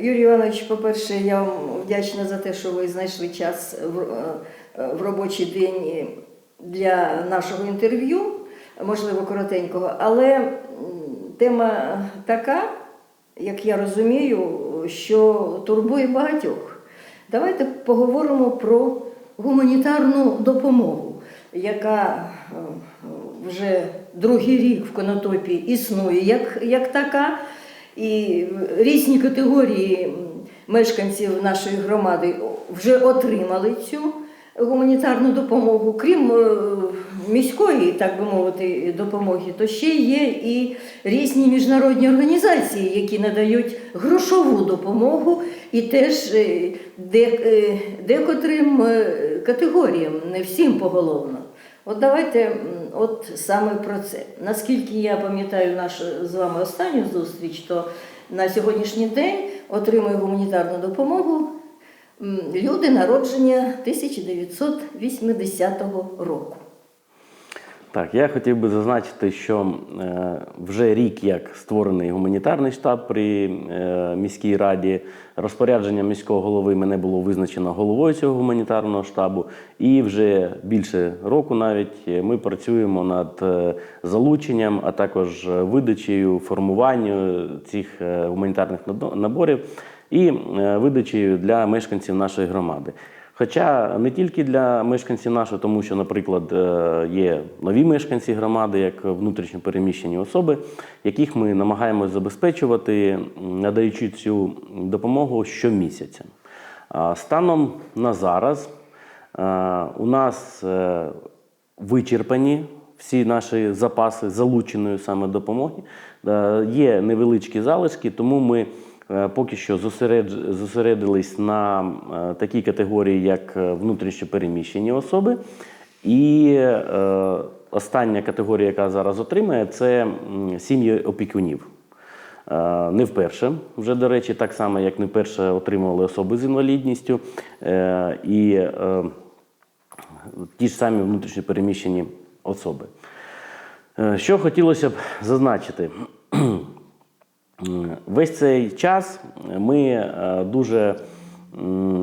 Юрій Іванович, по-перше, я вам вдячна за те, що ви знайшли час в, е, робочий день для нашого інтерв'ю, можливо, коротенького, але тема така, як я розумію, що турбує багатьох. Давайте поговоримо про гуманітарну допомогу, яка е, вже другий рік в Конотопі існує як, як така. І різні категорії мешканців нашої громади вже отримали цю гуманітарну допомогу. Крім е, міської, так би мовити, допомоги, то ще є і різні міжнародні організації, які надають грошову допомогу і теж е, е, декотрим категоріям, не всім поголовно. От давайте от саме про це. Наскільки я пам'ятаю нашу з вами останню зустріч, то на сьогоднішній день отримує гуманітарну допомогу люди народження 1980 року. Так, я хотів би зазначити, що е, вже рік як створений гуманітарний штаб при е, міській раді. Розпорядження міського голови мене було визначено головою цього гуманітарного штабу. І вже більше року навіть е, ми працюємо над залученням, а також видачею, формуванням цих гуманітарних наборів і видачею для мешканців нашої громади. Хоча не тільки для мешканців нашої, тому що, наприклад, е, є нові мешканці громади, як внутрішньо переміщені особи, яких ми намагаємось забезпечувати, надаючи цю допомогу щомісяця. Станом на зараз е, у нас е, вичерпані всі наші запаси залученої саме допомоги. Є невеличкі залишки, тому ми поки що зосередились на е, такій категорії, як е, внутрішньо переміщені особи. І е, остання категорія, яка зараз отримає, це сім'ї опікунів. Е, Не вперше, вже до речі, так само, як не вперше отримували особи з інвалідністю. Е, І е, ті ж самі внутрішньо переміщені особи. Е, Що хотілося б зазначити? М, Весь цей час ми е, дуже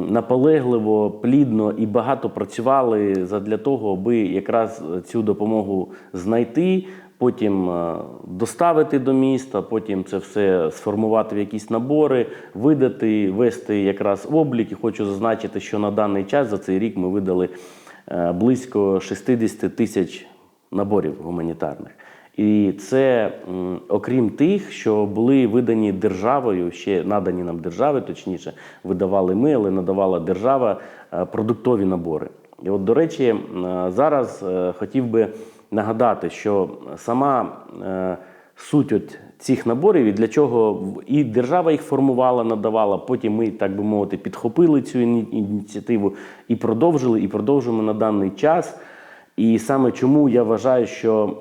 наполегливо, плідно і багато працювали для того, аби якраз цю допомогу знайти, потім е, доставити до міста, потім це все сформувати в якісь набори, видати, вести якраз облік. І хочу зазначити, що на даний час за цей рік ми видали е, близько 60 тисяч наборів гуманітарних. І це окрім тих, що були видані державою, ще надані нам держави, точніше, видавали ми, але надавала держава е, продуктові набори. І от, до речі, е, зараз е, хотів би нагадати, що сама суть цих наборів, і для чого і держава їх формувала, надавала. Потім ми, так би мовити, підхопили цю іні- ініціативу і продовжили, і продовжуємо на даний час. І саме чому я вважаю, що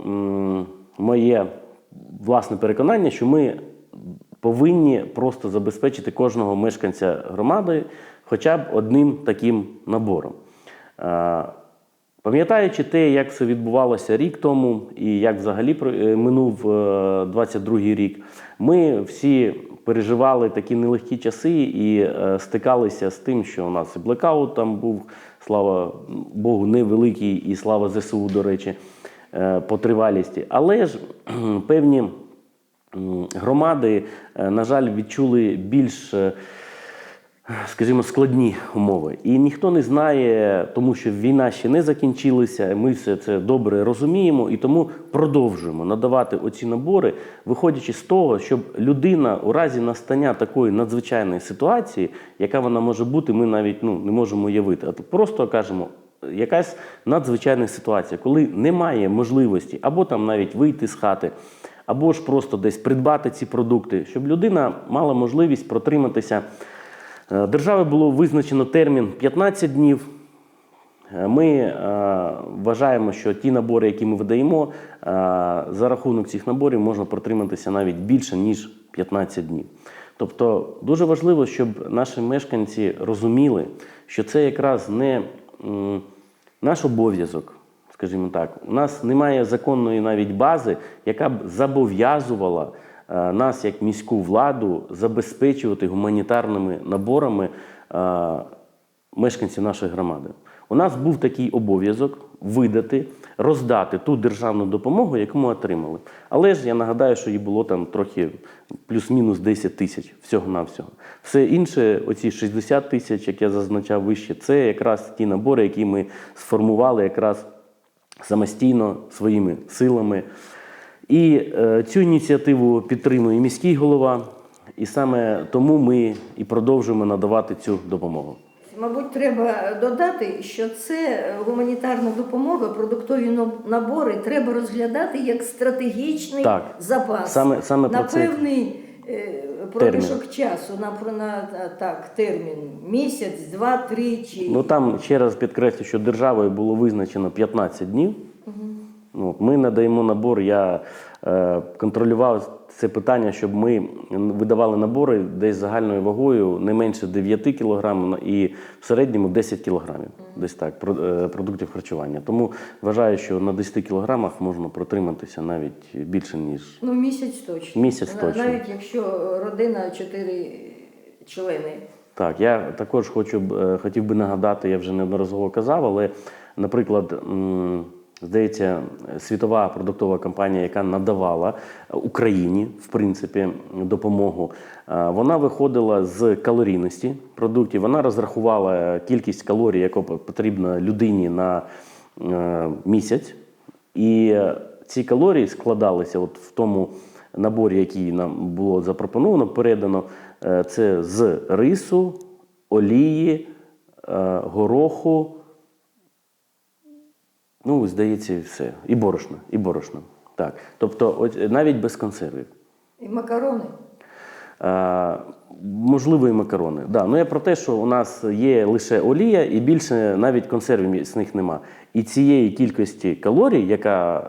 моє власне переконання, що ми повинні просто забезпечити кожного мешканця громади хоча б одним таким набором. Е, Пам'ятаючи те, як це відбувалося рік тому, і як взагалі е, минув 22-й рік, ми всі переживали такі нелегкі часи і е, стикалися з тим, що у нас і блекаут там був, слава Богу, невеликий, і слава ЗСУ, до речі, е, по тривалісті. Але ж певні громади, е, на жаль, відчули більш. е, скажімо, складні умови. І ніхто не знає, тому що війна ще не закінчилася. Ми все це добре розуміємо і тому продовжуємо надавати оці набори, виходячи з того, щоб людина у разі настання такої надзвичайної ситуації, яка вона може бути, ми навіть ну, не можемо уявити. А просто кажемо. Якась надзвичайна ситуація, коли немає можливості або там навіть вийти з хати, або ж просто десь придбати ці продукти, щоб людина мала можливість протриматися Е, Держави було визначено термін 15 днів. Е, Ми е, вважаємо, що ті набори, які ми видаємо, за рахунок цих наборів можна протриматися навіть більше, ніж 15 днів. Тобто дуже важливо, щоб наші мешканці розуміли, що це якраз не наш обов'язок, скажімо так. У нас немає законної навіть бази, яка б зобов'язувала е, нас, як міську владу, забезпечувати гуманітарними наборами е, мешканців нашої громади. У нас був такий обов'язок видати, роздати ту державну допомогу, яку ми отримали. Але ж я нагадаю, що її було там трохи плюс-мінус 10 тисяч всього-навсього. Все інше, оці 60 тисяч, як я зазначав вище, це якраз ті набори, які ми сформували якраз самостійно своїми силами. І е, цю ініціативу підтримує міський голова, і саме тому ми і продовжуємо надавати цю допомогу. Мабуть, треба додати, що це гуманітарна допомога, продуктові набори треба розглядати як стратегічний Так. запас Саме- саме на певний е, проміжок часу, на, на так, термін місяць, два, три чи Ну там ще раз підкреслю, що державою було визначено 15 днів. Ну, ми надаємо набор. Я контролював це питання, щоб ми видавали набори десь загальною вагою не менше 9 кг і в середньому 10 кг. Десь так, е, продуктів харчування. Тому вважаю, що на 10 кілограмах можна протриматися навіть більше, ніж ну, місяць точно. Місяць точно. Навіть якщо родина чотири члени. Так, я також хочу е, хотів би нагадати, я вже неодноразово казав, але, наприклад, здається, світова продуктова компанія, яка надавала Україні, в принципі, допомогу, е, вона виходила з калорійності продуктів. Вона розрахувала кількість калорій, яка потрібна людині на е, місяць. І ці калорії складалися от в тому наборі, який нам було запропоновано, передано. Е, Це з рису, олії, гороху. Ну, здається, і все. І борошно, І борошно. Так. Тобто, от, е, навіть без консервів. І макарони. А, можливо, і макарони. Да, ну я про те, що у нас є лише олія, і більше навіть консервів міцних нема. І цієї кількості калорій, яка,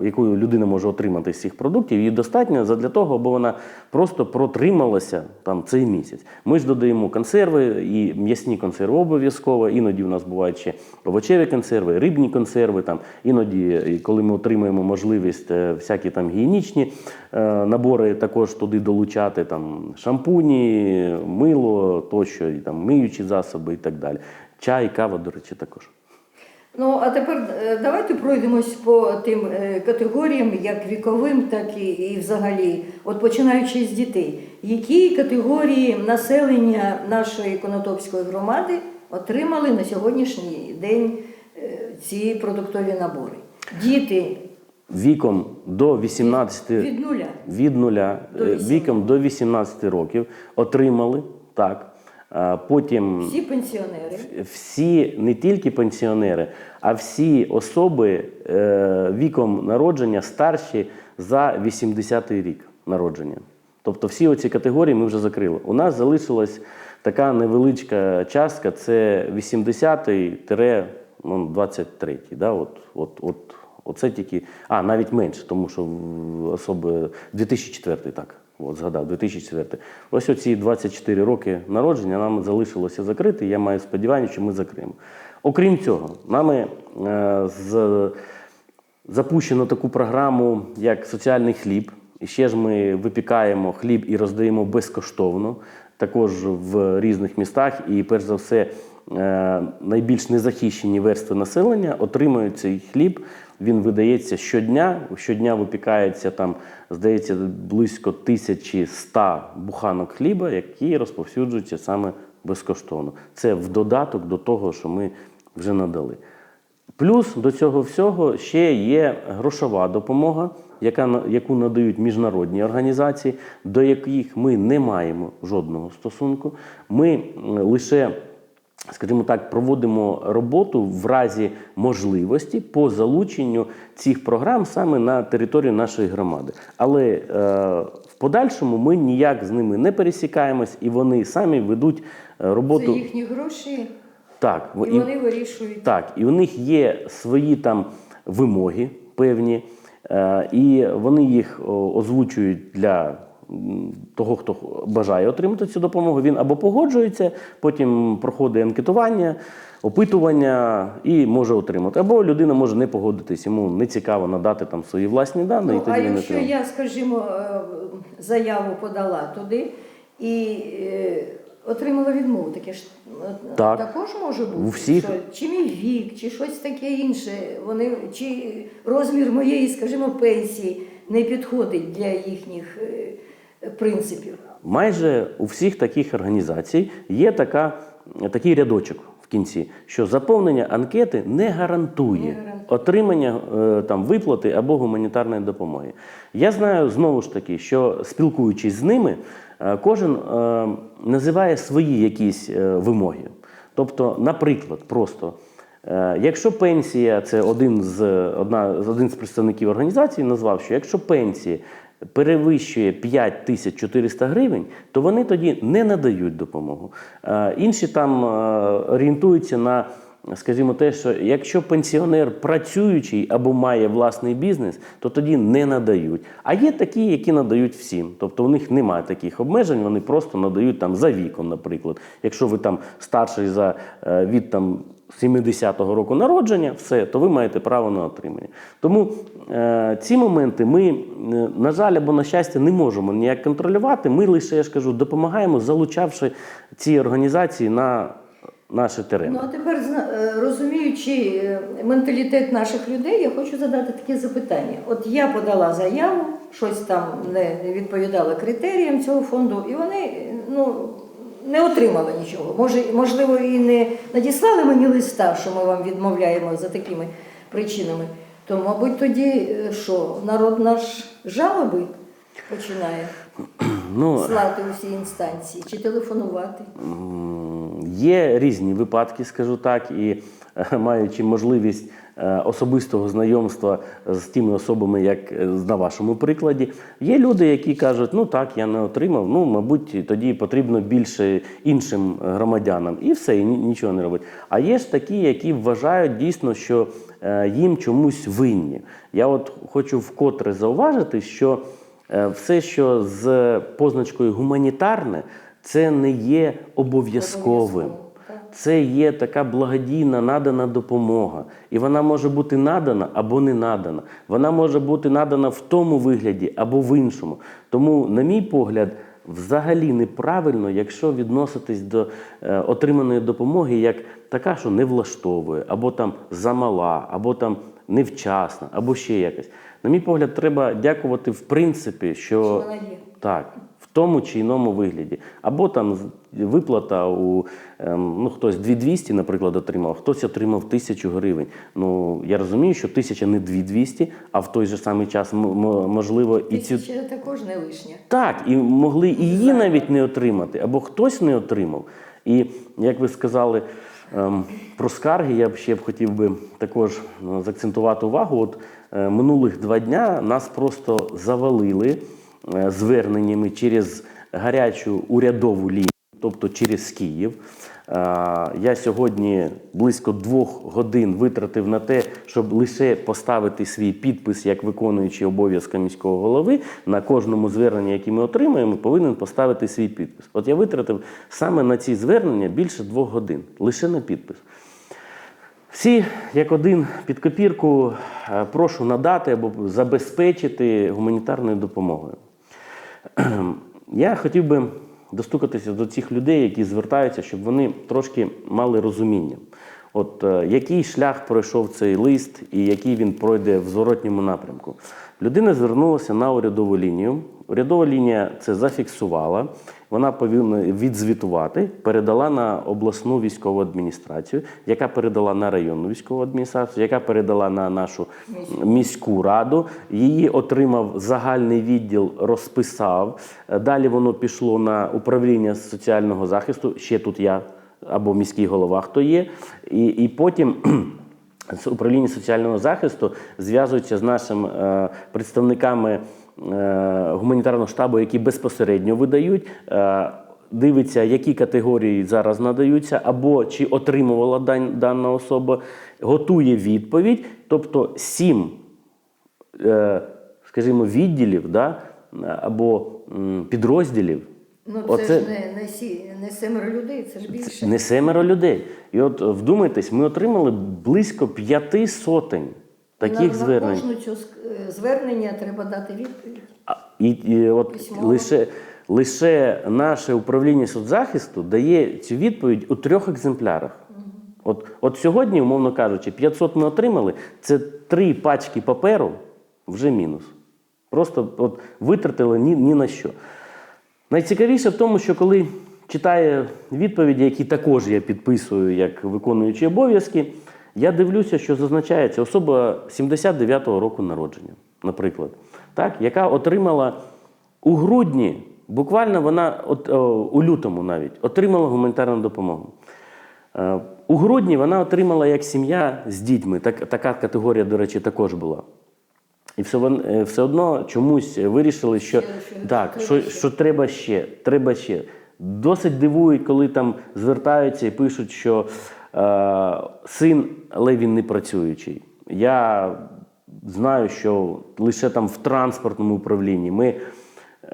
е, яку людина може отримати з цих продуктів, їй достатньо для того, аби вона просто протрималася там цей місяць. Ми ж додаємо консерви і м'ясні консерви обов'язково. Іноді у нас бувають ще овочеві консерви, рибні консерви. Там іноді, коли ми отримуємо можливість е, всякі там гігієнічні е, набори також туди долучати, там шампуні, мило тощо, і там миючі засоби і так далі. Чай, кава, до речі, також. Ну, а тепер е, давайте пройдемось по тим е, категоріям, як віковим, так і, і взагалі, от починаючи з дітей. Які категорії населення нашої Конотопської громади отримали на сьогоднішній день е, ці продуктові набори? Діти Віком до 18 від нуля. від нуля, До 18. віком до 18 років отримали так. Потім Всі пенсіонери. всі не тільки пенсіонери, а всі особи е, віком народження старші за 80-й рік народження. Тобто всі оці категорії ми вже закрили. У нас залишилась така невеличка частка це 80-23. Да? От, от, от, оце тільки, а навіть менше, тому що особи 2004 так. От, згадав, 2004. Ось оці 24 роки народження нам залишилося закрити. Я маю сподівання, що ми закриємо. Окрім цього, нами е, з, запущено таку програму, як соціальний хліб. І ще ж ми випікаємо хліб і роздаємо безкоштовно, також в різних містах. І перш за все, е, найбільш незахищені верстви населення отримують цей хліб. Він видається щодня. Щодня випікається там, здається, близько 1100 буханок хліба, які розповсюджуються саме безкоштовно. Це в додаток до того, що ми вже надали. Плюс до цього всього ще є грошова допомога, яка, яку надають міжнародні організації, до яких ми не маємо жодного стосунку. Ми лише, скажімо так, проводимо роботу в разі можливості по залученню цих програм саме на територію нашої громади. Але е, в подальшому ми ніяк з ними не пересікаємось, і вони самі ведуть е, роботу. Це їхні гроші, Так, і вони вирішують. так, і у них є свої там вимоги певні, е, і вони їх озвучують для того, хто бажає отримати цю допомогу, він або погоджується, потім проходить анкетування, опитування і може отримати. Або людина може не погодитись, йому не цікаво надати там свої власні дані, і Ну, а він якщо отримає. я, скажімо, е, заяву подала туди і е, отримала відмову, таке ж е, Так. також може бути. У всіх. Що, чи мій вік, чи щось таке інше. Вони, чи розмір моєї, скажімо, пенсії не підходить для їхніх принципів. Майже у всіх таких організацій є така, такий рядочок в кінці, що заповнення анкети не гарантує Не гарантує. отримання е, там, виплати або гуманітарної допомоги. Я знаю знову ж таки, що спілкуючись з ними, е, кожен е, називає свої якісь вимоги. Тобто, наприклад, просто. Якщо пенсія, це один з одна один з представників організації назвав, що якщо пенсія перевищує 5400 гривень, то вони тоді не надають допомогу. Е, Інші там е, орієнтуються на, скажімо, те, що якщо пенсіонер працюючий або має власний бізнес, то тоді не надають. А є такі, які надають всім. Тобто у них немає таких обмежень, вони просто надають там за віком, наприклад. Якщо ви там старший за е, від там. 70-го року народження, все, то ви маєте право на отримання. Тому ці моменти ми, е, на жаль, або на щастя, не можемо ніяк контролювати. Ми лише, я ж кажу, допомагаємо, залучавши ці організації на наші терени. Ну а тепер е, розуміючи е, менталітет наших людей, я хочу задати таке запитання. От я подала заяву, щось там не відповідало критеріям цього фонду, і вони е, ну, не отримали нічого. Може, можливо, і не надіслали мені листа, що ми вам відмовляємо за такими причинами. То, мабуть, тоді е, що, народ наш жалоби починає Ну, слати у всі інстанції чи телефонувати. Є різні випадки, скажу так, і е, маючи можливість е, особистого знайомства з тими особами, як на вашому прикладі, є люди, які кажуть, ну так, я не отримав, ну, мабуть, тоді потрібно більше іншим громадянам, і все, і нічого не робить. А є ж такі, які вважають дійсно, що їм чомусь винні. Я от хочу вкотре зауважити, що Е, Все, що з позначкою гуманітарне, це не є обов'язковим. Це є така благодійна надана допомога. І вона може бути надана або не надана. Вона може бути надана в тому вигляді або в іншому. Тому, на мій погляд, взагалі неправильно, якщо відноситись до е, отриманої допомоги як така, що не влаштовує, або там замала, або там невчасна, або ще якась. На мій погляд, треба дякувати в принципі, що Що вона є. так, тому чи іному вигляді. Або там виплата у ем, ну, хтось 2200, наприклад, отримав, хтось отримав 1000 гривень. Ну я розумію, що 1000 не 2200, а в той же самий час можливо і цю Тисяча також не лишня. так, і могли і її навіть не отримати, або хтось не отримав. І як ви сказали ем, про скарги, я б ще б хотів би також е, заакцентувати увагу. От е, минулих два дня нас просто завалили зверненнями через гарячу урядову лінію, тобто через Київ. Е, Я сьогодні близько двох годин витратив на те, щоб лише поставити свій підпис як виконуючий обов'язки міського голови. На кожному зверненні, яке ми отримуємо, повинен поставити свій підпис. От я витратив саме на ці звернення більше двох годин, лише на підпис. Всі, як один, під копірку е, прошу надати або забезпечити гуманітарною допомогою. Я хотів би достукатися до цих людей, які звертаються, щоб вони трошки мали розуміння. От е, який шлях пройшов цей лист і який він пройде в зворотньому напрямку. Людина звернулася на урядову лінію. Урядова лінія це зафіксувала. Вона повинна відзвітувати, передала на обласну військову адміністрацію, яка передала на районну військову адміністрацію, яка передала на нашу міську раду. Її отримав загальний відділ, розписав. Далі воно пішло на управління соціального захисту. Ще тут я або міський голова, хто є, і, і потім. Управління соціального захисту зв'язуються з нашими е, представниками е, гуманітарного штабу, які безпосередньо видають. Е, Дивиться, які категорії зараз надаються, або чи отримувала дан- дана особа, готує відповідь. Тобто сім, скажімо, відділів да, або підрозділів. Ну, це Оце- ж не, не, сі, не семеро людей, це ж більше. Не семеро людей. І от е, вдумайтесь, ми отримали близько п'яти сотень таких на, звернень. На кожну цю е, звернення треба дати відповідь. А, І, і от Письмово. лише, лише наше управління соцзахисту дає цю відповідь у трьох екземплярах. От, от сьогодні, умовно кажучи, 500 ми отримали, це три пачки паперу вже мінус. Просто от, витратили ні, ні на що. Найцікавіше в тому, що коли читає відповіді, які також я підписую як виконуючий обов'язки, я дивлюся, що зазначається особа 79-го року народження, наприклад, так, яка отримала у грудні, буквально вона от, о, у лютому навіть отримала гуманітарну допомогу. Е, У грудні вона отримала як сім'я з дітьми. Так, така категорія, до речі, також була. І все, вон- е, все одно чомусь вирішили, що, так, що, ще. що треба ще, треба ще. Досить дивують, коли там звертаються і пишуть, що е, син, але він не працюючий. Я знаю, що лише там в транспортному управлінні ми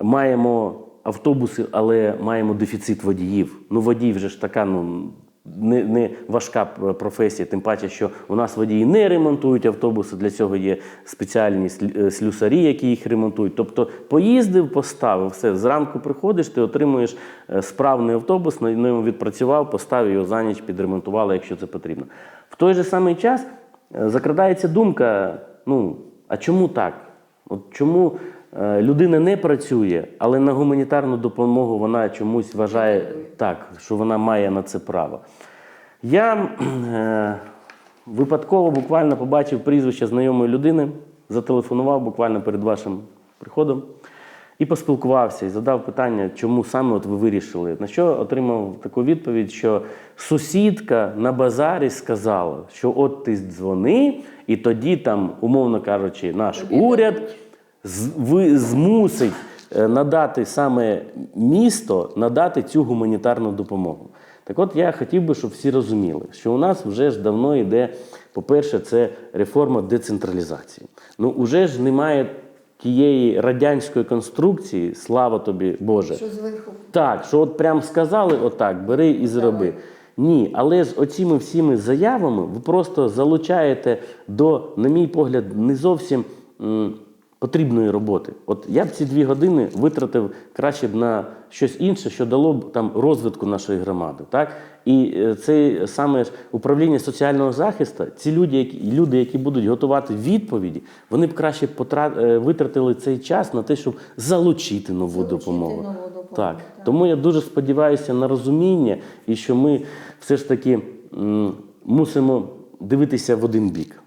маємо автобуси, але маємо дефіцит водіїв. Ну, водій вже ж така, ну. Не, не важка професія, тим паче, що у нас водії не ремонтують автобуси. Для цього є спеціальні е, слюсарі, які їх ремонтують. Тобто поїздив, поставив все. Зранку приходиш, ти отримуєш е, справний автобус, на ньому відпрацював, поставив його за ніч, підремонтували, якщо це потрібно. В той же самий час е, закрадається думка: ну а чому так? От чому людина не працює, але на гуманітарну допомогу вона чомусь вважає так, що вона має на це право. Я е, випадково буквально побачив прізвище знайомої людини, зателефонував буквально перед вашим приходом і поспілкувався і задав питання, чому саме от ви вирішили. На що отримав таку відповідь, що сусідка на базарі сказала, що от ти дзвони, і тоді там, умовно кажучи, наш уряд змусить е, надати саме місто надати цю гуманітарну допомогу. Так от я хотів би, щоб всі розуміли, що у нас вже ж давно йде, по-перше, це реформа децентралізації. Ну, уже ж немає тієї радянської конструкції, слава тобі, Боже. Що зверху? Так, що от прям сказали, отак, бери і зроби. Ні, але з оціми всіми заявами ви просто залучаєте до, на мій погляд, не зовсім м, потрібної роботи. От я б ці дві години витратив краще б на щось інше, що дало б там розвитку нашої громади. Так? І е, це саме управління соціального захисту, ці люди, які, люди, які будуть готувати відповіді, вони б краще потра- е, витратили цей час на те, щоб залучити нову Залучити допомогу. нову допомогу, Так. так. Тому я дуже сподіваюся на розуміння і що ми все ж таки мусимо дивитися в один бік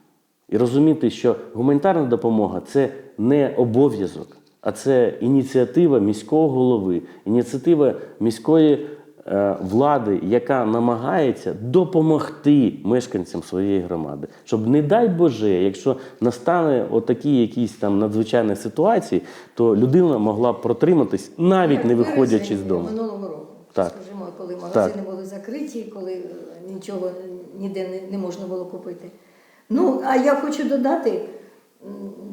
і розуміти, що гуманітарна допомога це не обов'язок, а це ініціатива міського голови, ініціатива міської е, влади, яка намагається допомогти мешканцям своєї громади, щоб, не дай Боже, якщо настане отакі якісь там надзвичайні ситуації, то людина могла б протриматись, навіть не виходячи з дому. Минулого року. Так. Скажімо, коли магазини були закриті, коли е, нічого ніде не, можна було купити. Ну, а я хочу додати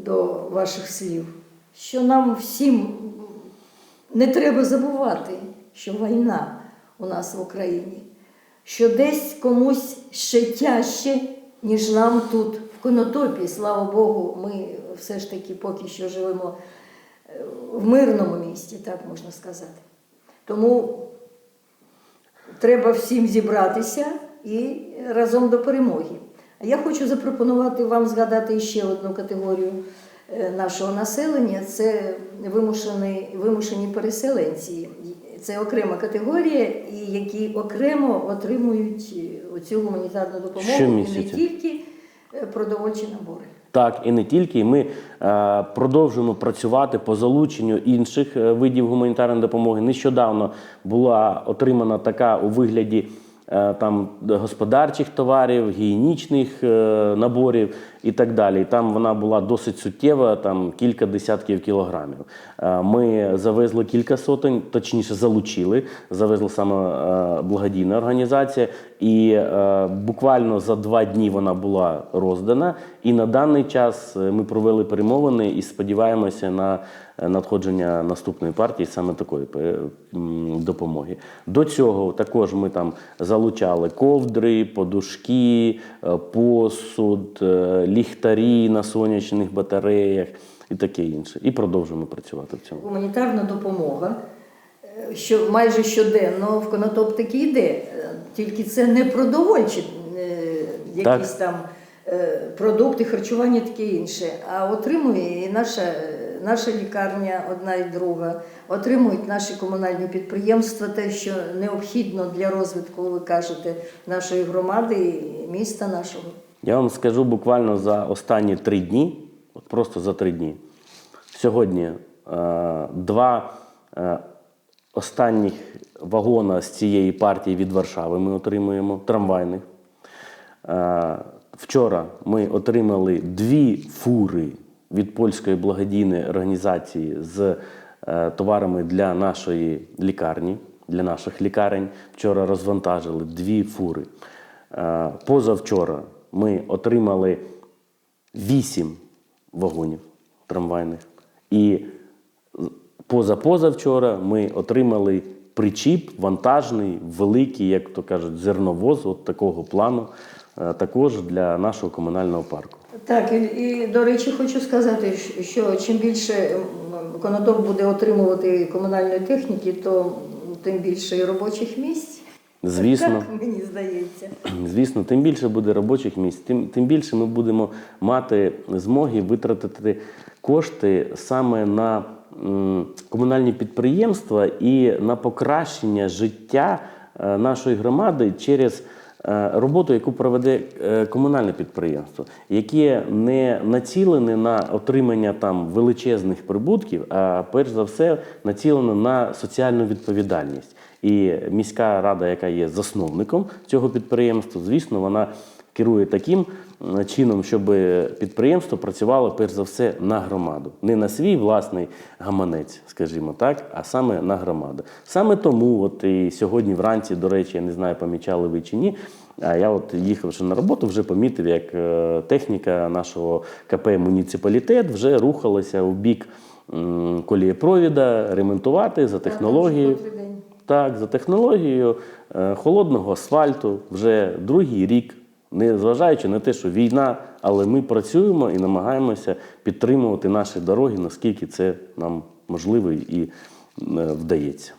до ваших слів, що нам всім не треба забувати, що війна у нас в Україні, що десь комусь ще тяжче, ніж нам тут, в Конотопі. Слава Богу, ми все ж таки поки що живемо е, в мирному місті, так можна сказати. Тому треба всім зібратися і разом до перемоги. Я хочу запропонувати вам згадати ще одну категорію е, нашого населення це вимушені, вимушені переселенці. Це окрема категорія, і які окремо отримують е, оцю гуманітарну допомогу і не тільки е, продовольчі набори. Так, і не тільки. І Ми е, продовжуємо працювати по залученню інших видів гуманітарної допомоги. Нещодавно була отримана така у вигляді там господарчих товарів, гігієнічних е, наборів. І так далі. І там вона була досить суттєва, там кілька десятків кілограмів. Е, Ми завезли кілька сотень, точніше залучили. Завезла саме е, благодійна організація, і е, буквально за два дні вона була роздана. І на даний час ми провели перемовини і сподіваємося на надходження наступної партії саме такої допомоги. До цього також ми там залучали ковдри, подушки, посуд, ліхтарі на сонячних батареях і таке інше. І продовжуємо працювати в цьому. Гуманітарна допомога, е, що майже щоденно в Конотоп таки йде. Е, Тільки це не продовольчі е, якісь там е, продукти, харчування таке інше. А отримує і наша, наша лікарня, одна і друга, отримують наші комунальні підприємства, те, що необхідно для розвитку, ви кажете, нашої громади і міста нашого. Я вам скажу буквально за останні три дні, от просто за три дні. Сьогодні е, два е, останніх вагона з цієї партії від Варшави ми отримуємо трамвайних. Е, вчора ми отримали дві фури від польської благодійної організації з е, товарами для нашої лікарні, для наших лікарень. Вчора розвантажили дві фури. Е, Позавчора ми отримали вісім вагонів трамвайних. І позапозавчора ми отримали причіп вантажний, великий, як то кажуть, зерновоз, от такого плану, е, також для нашого комунального парку. Так, і, і до речі, хочу сказати, що- чим більше Конотоп буде отримувати комунальної техніки, то тим більше і робочих місць. Звісно. Так мені здається. Звісно, тим більше буде робочих місць, тим, тим більше ми будемо мати змоги витратити кошти саме на м, комунальні підприємства і на покращення життя е, нашої громади через роботу, яку проведе е, комунальне підприємство, яке не націлене на отримання там величезних прибутків, а перш за все націлене на соціальну відповідальність. І міська рада, яка є засновником цього підприємства, звісно, вона керує таким чином, щоб підприємство працювало перш за все на громаду, не на свій власний гаманець, скажімо так, а саме на громаду. Саме тому, от і сьогодні вранці, до речі, я не знаю, помічали ви чи ні. А я, от їхавши на роботу, вже помітив, як е, техніка нашого КП муніципалітет вже рухалася у бік колієпровіда, ремонтувати за технологією. Так, за технологією е, холодного асфальту вже другий рік, незважаючи на те, що війна, але ми працюємо і намагаємося підтримувати наші дороги, наскільки це нам можливо і е, вдається.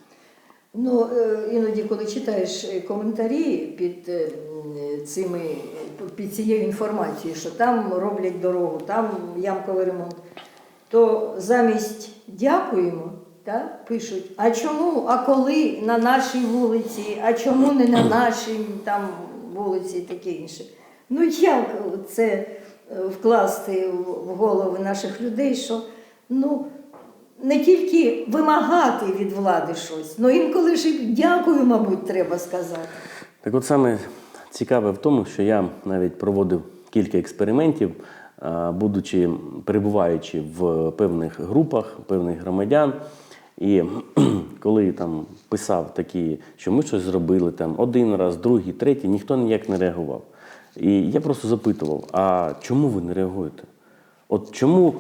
Ну, е, іноді, коли читаєш е, коментарі під цими під цією інформацією, що там роблять дорогу, там ямковий ремонт, то замість дякуємо, так, пишуть, а чому, а коли? На нашій вулиці, а чому не на нашій? Там вулиці і таке інше. Ну як це е, вкласти в голови наших людей, що ну не тільки вимагати від влади щось, але інколи ж дякую, мабуть, треба сказати. Так от саме цікаве в тому, що я навіть проводив кілька експериментів, будучи перебуваючи в певних групах, певних громадян. І коли там писав такі, що ми щось зробили там один раз, другий, третій, ніхто ніяк не реагував. І я просто запитував: а чому ви не реагуєте? От чому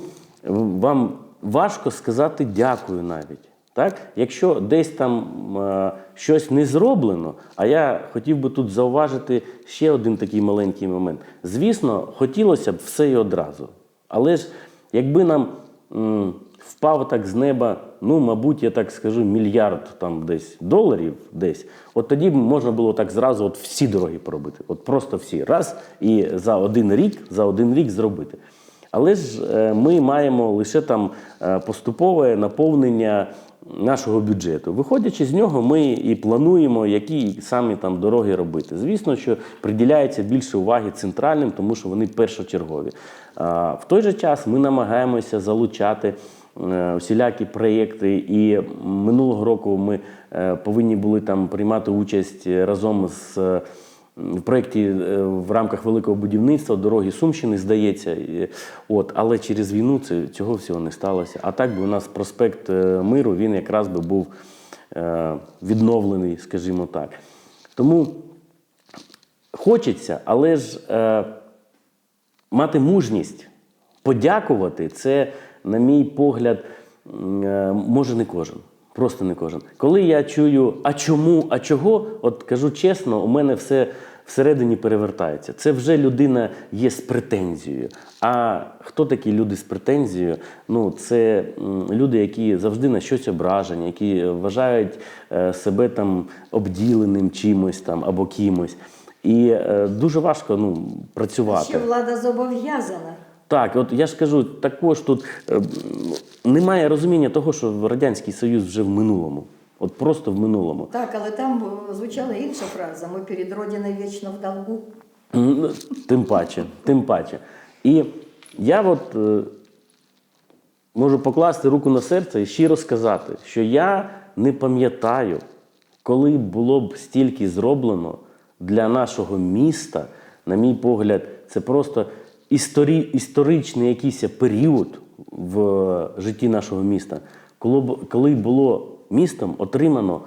вам важко сказати дякую навіть? Так? Якщо десь там е, щось не зроблено, а я хотів би тут зауважити ще один такий маленький момент. Звісно, хотілося б все і одразу. Але ж якби нам м, впав так з неба, ну, мабуть, я так скажу, мільярд там десь доларів десь, от тоді можна було так зразу от всі дороги поробити. От просто всі. Раз і за один рік, за один рік зробити. Але ж е, ми маємо лише там е, поступове наповнення нашого бюджету. Виходячи з нього, ми і плануємо, які самі там дороги робити. Звісно, що приділяється більше уваги центральним, тому що вони першочергові. В той же час ми намагаємося залучати усілякі проєкти. І минулого року ми е, повинні були там приймати участь разом з в проєкті е, в рамках великого будівництва дороги Сумщини, здається. От, але через війну це, цього всього не сталося. А так би у нас проспект е, Миру він якраз би був е, відновлений, скажімо так. Тому хочеться, але ж е, мати мужність подякувати це, на мій погляд, е, може не кожен. Просто не кожен. Коли я чую, а чому, а чого, от кажу чесно, у мене все всередині перевертається. Це вже людина є з претензією. А хто такі люди з претензією? Ну, це люди, які завжди на щось ображені, які вважають е, себе там обділеним чимось там або кимось. І е, дуже важко ну, працювати. Ще влада зобов'язана. Так, от я ж кажу, також тут е, немає розуміння того, що Радянський Союз вже в минулому. От просто в минулому. Так, але там е, звучала інша фраза: ми перед Родиною вічно в долгу. Тим паче, тим паче. І я от е, можу покласти руку на серце і щиро сказати, що я не пам'ятаю, коли було б стільки зроблено для нашого міста, на мій погляд, це просто історі, історичний якийсь період в житті нашого міста, коли, коли було містом отримано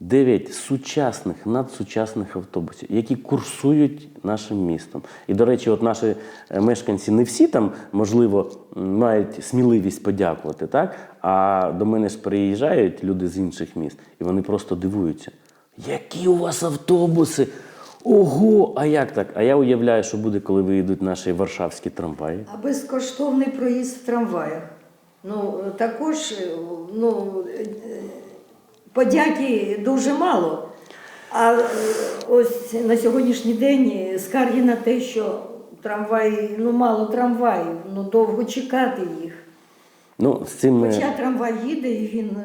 9 сучасних, надсучасних автобусів, які курсують нашим містом. І, до речі, от наші е, мешканці не всі там, можливо, мають сміливість подякувати, так? а до мене ж приїжджають люди з інших міст, і вони просто дивуються. Які у вас автобуси? Ого! А як так? А я уявляю, що буде, коли виїдуть наші варшавські трамваї. А безкоштовний проїзд в трамваях. Ну, також е, ну, е, подяки дуже мало. А е, ось на сьогоднішній день скарги на те, що трамваї, ну мало трамваїв, ну довго чекати їх. Ну, з цим. Хоча трамвай їде і він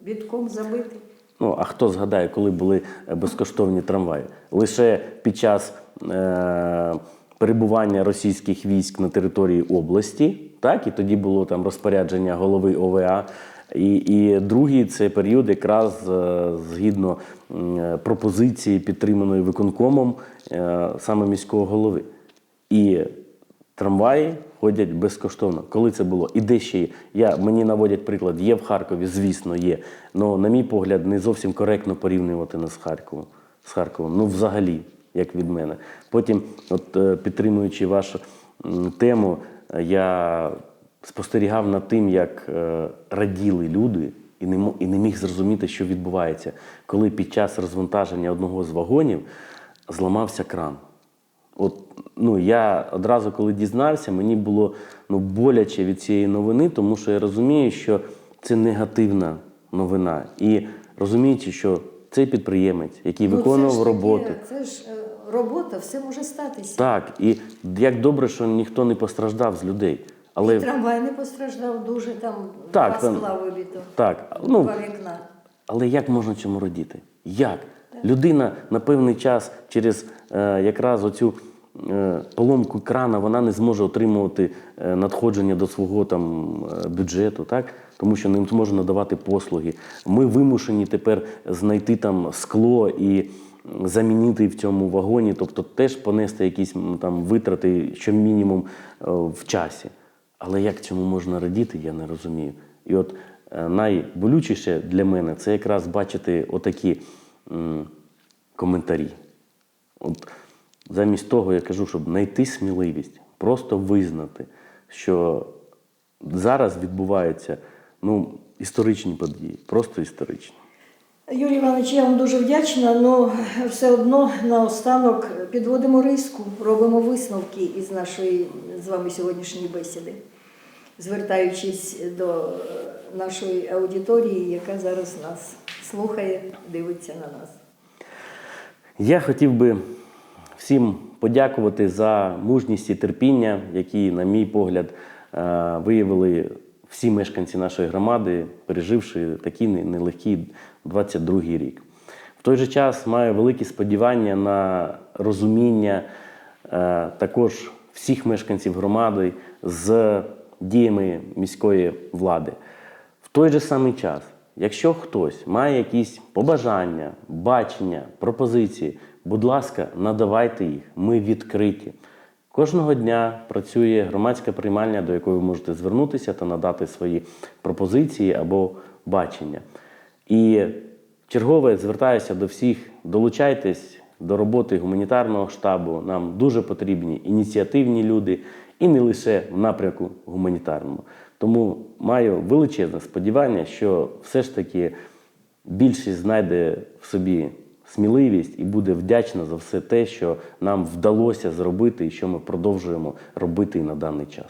бітком забитий. Ну, а хто згадає, коли були е, безкоштовні трамваї? Лише під час е- перебування російських військ на території області, так, і тоді було там розпорядження голови ОВА. І, і другий це період, якраз е, згідно е, пропозиції, підтриманої виконкомом саме міського голови. І Трамваї ходять безкоштовно. Коли це було? І де ще є? Я, мені наводять приклад, є в Харкові, звісно, є. Але, на мій погляд, не зовсім коректно порівнювати нас з Харковом. З Харковом. Ну, взагалі, як від мене. Потім, от, е, підтримуючи вашу тему, е, я спостерігав над тим, як е, раділи люди, і не, і не міг зрозуміти, що відбувається, коли під час розвантаження одного з вагонів зламався кран. От, ну, я одразу, коли дізнався, мені було ну, боляче від цієї новини, тому що я розумію, що це негативна новина. І розуміючи, що цей підприємець, який Ну, виконував це ж роботу, Це ж робота, все може статися. так, і як добре, що ніхто не постраждав з людей. Але І трамвай не постраждав дуже, там Так, два там- скла вибито, так, ну, два вікна. Але як можна цьому радіти? Як? Людина на певний час через е, якраз оцю е, поломку крана вона не зможе отримувати е, надходження до свого там бюджету, так? тому що не зможе надавати послуги. Ми вимушені тепер знайти там скло і замінити в цьому вагоні, тобто теж понести якісь там витрати, що мінімум в часі. Але як цьому можна радіти, я не розумію. І от найболючіше для мене це якраз бачити отакі коментарі. От замість того, я кажу, щоб знайти сміливість, просто визнати, що зараз відбуваються ну, історичні події, просто історичні. Юрій Іванович, я вам дуже вдячна, але все одно наостанок підводимо риску, робимо висновки із нашої з вами сьогоднішньої бесіди, звертаючись до е, нашої аудиторії, яка зараз нас слухає, дивиться на нас. Я хотів би всім подякувати за мужність і терпіння, які, на мій погляд, е, виявили всі мешканці нашої громади, переживши такий не- нелегкий 22-й рік. В той же час маю великі сподівання на розуміння е, також всіх мешканців громади з діями міської влади. Той же самий час Якщо хтось має якісь побажання, бачення, пропозиції, будь ласка, надавайте їх. Ми відкриті. Кожного дня працює громадська приймальня, до якої ви можете звернутися та надати свої пропозиції або бачення. І чергове звертаюся до всіх: долучайтесь до роботи гуманітарного штабу. Нам дуже потрібні ініціативні люди, і не лише в напрямку гуманітарному. Тому маю величезне сподівання, що все ж таки більшість знайде в собі сміливість і буде вдячна за все те, що нам вдалося зробити і що ми продовжуємо робити і на даний час.